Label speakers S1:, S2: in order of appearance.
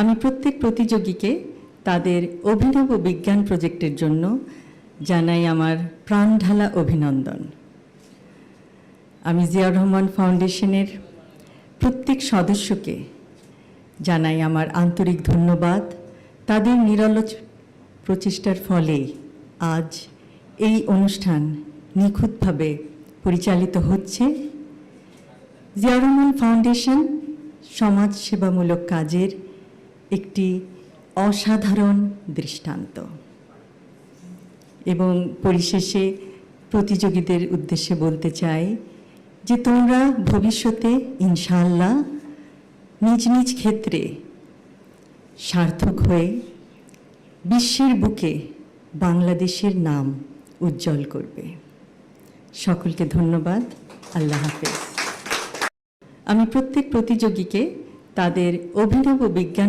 S1: আমি প্রত্যেক প্রতিযোগীকে তাদের অভিনব বিজ্ঞান প্রজেক্টের জন্য জানাই আমার প্রাণঢালা অভিনন্দন। আমি জিয়াউর রহমান ফাউন্ডেশনের প্রত্যেক সদস্যকে জানাই আমার আন্তরিক ধন্যবাদ। তাদের নিরলস প্রচেষ্টার ফলে আজ এই অনুষ্ঠান নিখুঁতভাবে পরিচালিত হচ্ছে। জিয়াউর রহমান ফাউন্ডেশন সমাজ সেবামূলক কাজের একটি অসাধারণ দৃষ্টান্ত। এবং পরিশেষে প্রতিযোগীদের উদ্দেশ্যে বলতে চাই যে তোমরা ভবিষ্যতে ইনশাআল্লাহ নিজ নিজ ক্ষেত্রে সার্থক হয়ে বিশ্বের বুকে বাংলাদেশের নাম উজ্জ্বল করবে। সকলকে ধন্যবাদ। আল্লাহ হাফেজ। আমি প্রত্যেক প্রতিযোগীকে তাদের অভিনব বিজ্ঞান